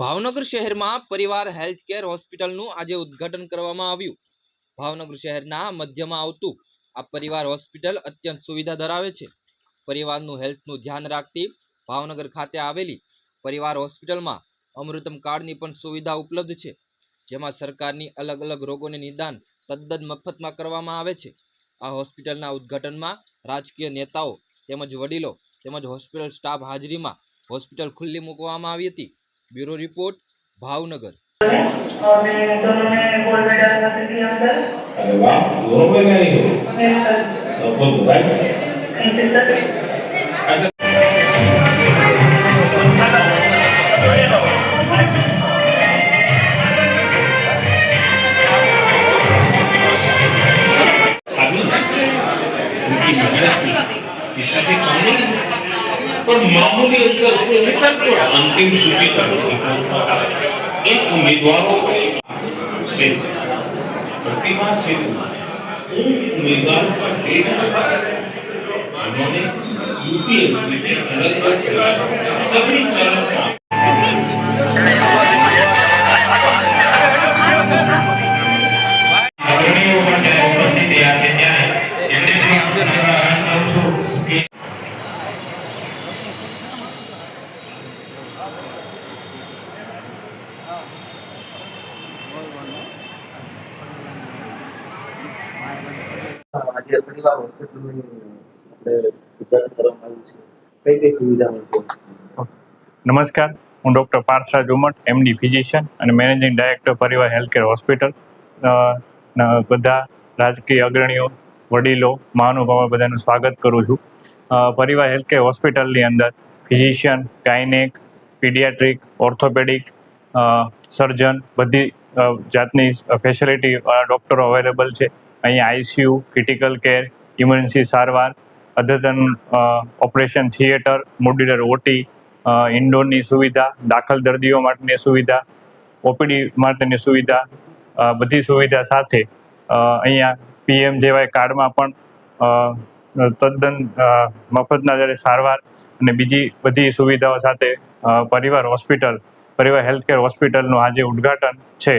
ભાવનગર શહેરમાં પરિવાર health care હોસ્પિટલનું આજે ઉદ્ઘાટન કરવામાં આવ્યું. ભાવનગર શહેરના મધ્યમાં આવતું આ પરિવાર હોસ્પિટલ અત્યંત સુવિધા ધરાવે છે. પરિવારનું હેલ્થનું ધ્યાન રાખતી ભાવનગર ખાતે આવેલી પરિવાર હોસ્પિટલમાં અમૃતમ કાર્ડની પણ સુવિધા ઉપલબ્ધ છે, જેમાં સરકારની અલગ અલગ રોગોને નિદાન તદ્દન મફતમાં કરવામાં આવે છે. આ હોસ્પિટલના ઉદ્ઘાટનમાં રાજકીય નેતાઓ તેમજ વડીલો તેમજ હોસ્પિટલ સ્ટાફ હાજરીમાં હોસ્પિટલ ખુલ્લી મૂકવામાં આવી હતી. Bureau report Bhavnagar. Isso aqui é में गोल्ड मेडल हासिल किया अंदर अरे वाह दोनों में नहीं हो मैं तो खुद बताइए कहीं तक अच्छा अभी उनकी मेहनत की ये सभी काम नहीं है। पर मामूली अंतर से अंतिम सूची तक इन उम्मीदवारों को से प्रतिभा से उन उम्मीदवारों का डेटा जिन्होंने यूपीएससी के अलग अलग परीक्षा सभी चरण આવ્યું છે. કઈ કઈ સુવિધા મળશે નમસ્કાર. હું ડૉક્ટર પાર્થરા જોમટ એમડી ફિઝિશિયન અને managing director Parivar healthcare hospital બધા રાજકીય અગ્રણીઓ, વડીલો, મહાનુભાવો બધાનું સ્વાગત કરું છું. પરિવાર હેલ્થકેર હોસ્પિટલની અંદર physician gynaec paediatric orthopaedic surgeon બધી જાતની ફેસિલિટી ડૉક્ટરો અવેલેબલ છે. અહીંયા આઈસીયુ ક્રિટિકલ કેર, ઇમરજન્સી સારવાર, અદ્યતન ઓપરેશન થિયેટર, મોડ્યુલર ઓટી ઇન્ડોરની સુવિધા, દાખલ દર્દીઓ માટેની સુવિધા, ઓપીડી માટેની સુવિધા બધી સુવિધા સાથે અહીંયા પીએમ જેવાય કાર્ડમાં પણ તદ્દન મફતના દરે સારવાર અને બીજી બધી સુવિધાઓ સાથે પરિવાર હોસ્પિટલ, પરિવાર હેલ્થકેર હોસ્પિટલનું આજે ઉદ્ઘાટન છે.